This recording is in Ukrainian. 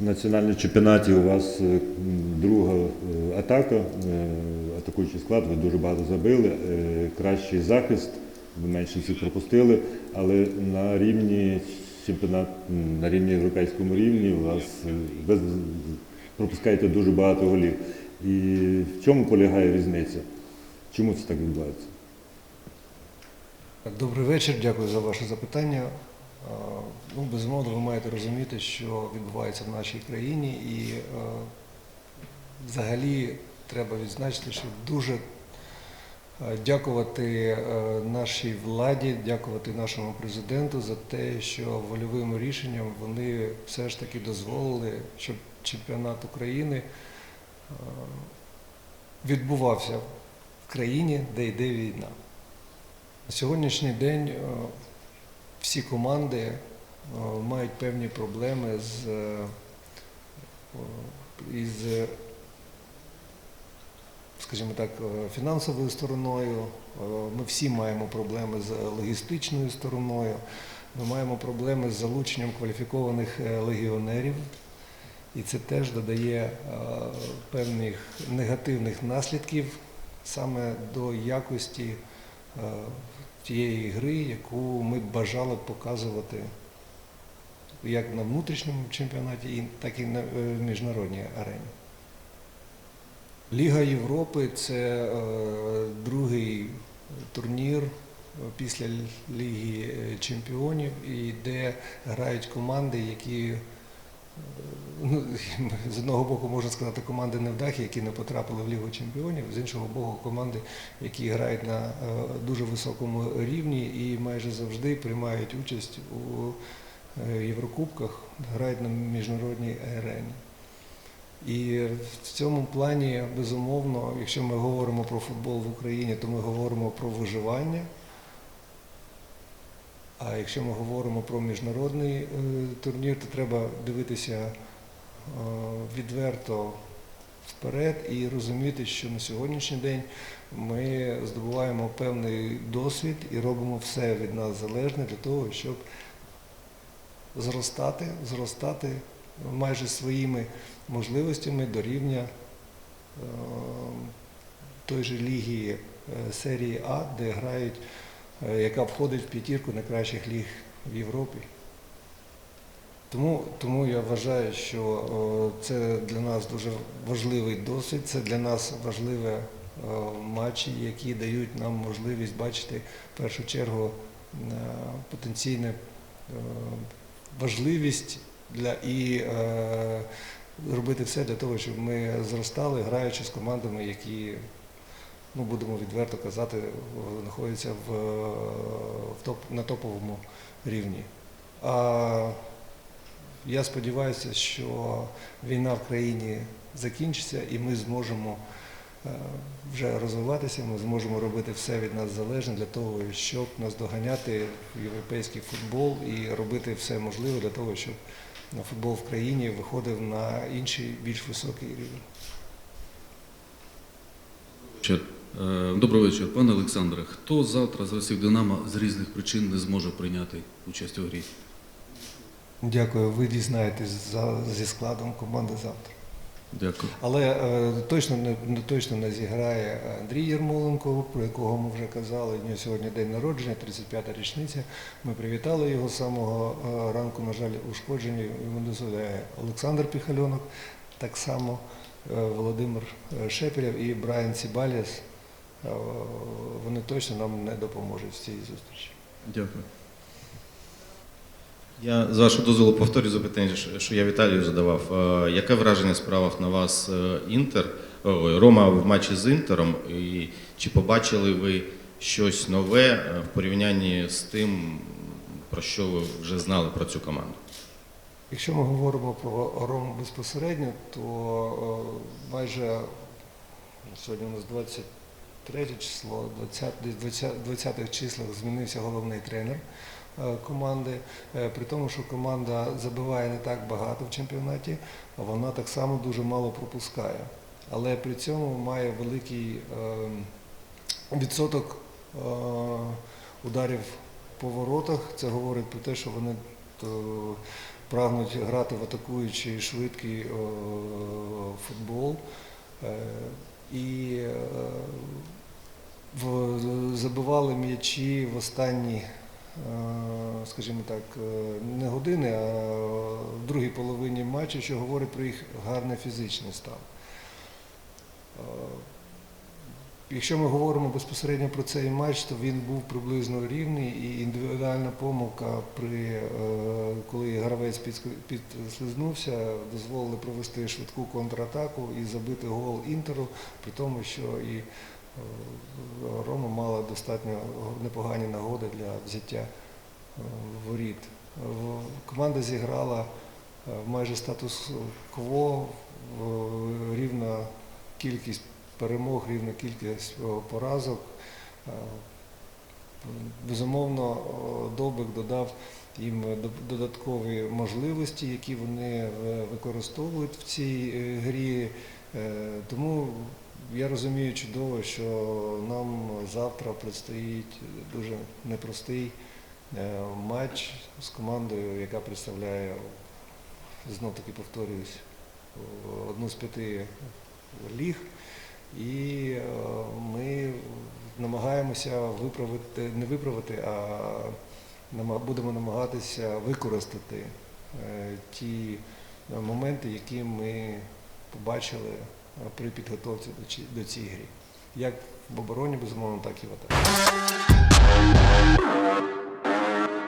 в національному чемпіонаті у вас е, друга е, атака, е, атакуючий склад, ви дуже багато забили, кращий захист, ви менше всіх пропустили, але на рівні чемпіонат, на рівні європейському рівні у вас ви пропускаєте дуже багато голів. І в чому полягає різниця? Чому це так відбувається? Добрий вечір, дякую за ваше запитання. А, Ну, безумовно, ви маєте розуміти, що відбувається в нашій країні, і е, взагалі треба відзначити, що дуже е, дякувати е, нашій владі, дякувати нашому президенту за те, що вольовим рішенням вони все ж таки дозволили, щоб чемпіонат України е, відбувався в країні, де йде війна. На сьогоднішній день е, всі команди е, мають певні проблеми з, е, із, е, скажімо так, фінансовою стороною. Ми всі маємо проблеми з логістичною стороною. Ми маємо проблеми з залученням кваліфікованих легіонерів. І це теж додає певних негативних наслідків саме до якості тієї гри, яку ми бажали показувати як на внутрішньому чемпіонаті, так і на е, міжнародній арені. Ліга Європи це е, другий турнір е, після Ліги Чемпіонів, і де грають команди, які ну, з одного боку можна сказати команди невдахи, які не потрапили в Лігу Чемпіонів, з іншого боку, команди, які грають на е, дуже високому рівні і майже завжди приймають участь у е, Єврокубках, грають на міжнародній арені. І в цьому плані, безумовно, якщо ми говоримо про футбол в Україні, то ми говоримо про виживання. А якщо ми говоримо про міжнародний е, турнір, то треба дивитися відверто вперед і розуміти, що на сьогоднішній день ми здобуваємо певний досвід і робимо все від нас залежне для того, щоб зростати, зростати майже своїми можливостями до рівня е, той же ліги е, серії А, де грають, е, яка входить в п'ятірку найкращих ліг в Європі. Тому, тому я вважаю, що е, це для нас дуже важливий досвід, це для нас важливі е, матчі, які дають нам можливість бачити в першу чергу е, потенційне е, важливість для і робити все для того, щоб ми зростали, граючи з командами, які, ну будемо відверто казати, знаходяться в, в топ, на топовому рівні. А я сподіваюся, що війна в країні закінчиться і ми зможемо е, вже розвиватися, ми зможемо робити все від нас залежне для того, щоб наздоганяти європейський футбол і робити все можливе для того, щоб футбол в країні виходив на інший, більш високий рівень. Е, Добрий вечір, пане Олександре. Хто завтра з гравців Динамо з різних причин не зможе прийняти участь у грі? Дякую, ви дізнаєтесь за, зі складом команди завтра. Дякую. Але е, точно не не- точно не зіграє Андрій Єрмоленко, про якого ми вже казали. У нього сьогодні день народження, 35-та річниця. Ми привітали його з самого е, ранку. На жаль, ушкоджені йому дозволяє Олександр Піхальонок, так само е, Володимир е, Шепелєв і Брайан Сібаліс. Е, Вони точно нам не допоможуть в цій зустрічі. Дякую. Я з вашого дозволу повторю запитання, що- я Віталію задавав. Е, Яке враження справив на вас е, Інтер, Рома в матчі з Інтером? І чи побачили ви щось нове е, в порівнянні з тим, про що ви вже знали про цю команду? Якщо ми говоримо про Рому безпосередньо, то майже сьогодні у нас 23 число, 20, десь 20, 20-х числах змінився головний тренер команди. Е, При тому, що команда забиває не так багато в чемпіонаті, вона так само дуже мало пропускає. Але при цьому має великий е, відсоток е, ударів по воротах. Це говорить про те, що вони прагнуть грати в атакуючий швидкий е, футбол. Е, І е, забивали м'ячі в останні, е, скажімо так, е, не години, а в другій половині матчу, що говорить про їх гарний фізичний стан. Е, Якщо ми говоримо безпосередньо про цей матч, то він був приблизно рівний і індивідуальна помилка, при, е, коли гравець підслизнувся, дозволили провести швидку контратаку і забити гол Інтеру, при тому, що і е, Рома мала достатньо непогані нагоди для взяття е, воріт. Команда зіграла е, майже статус-кво, рівна кількість перемог, рівна кількість е, поразок. Безумовно, Довбик додав їм додаткові можливості, які вони використовують в цій грі. Тому я розумію чудово, що нам завтра предстоїть дуже непростий е, матч з командою, яка представляє, знов таки повторююсь, одну з п'яти ліг. І е, ми намагаємося виправити, не виправити, а будемо намагатися використати е, ті моменти, які ми побачили при підготовці до цієї гри. Як в обороні, безумовно, так і в атаці.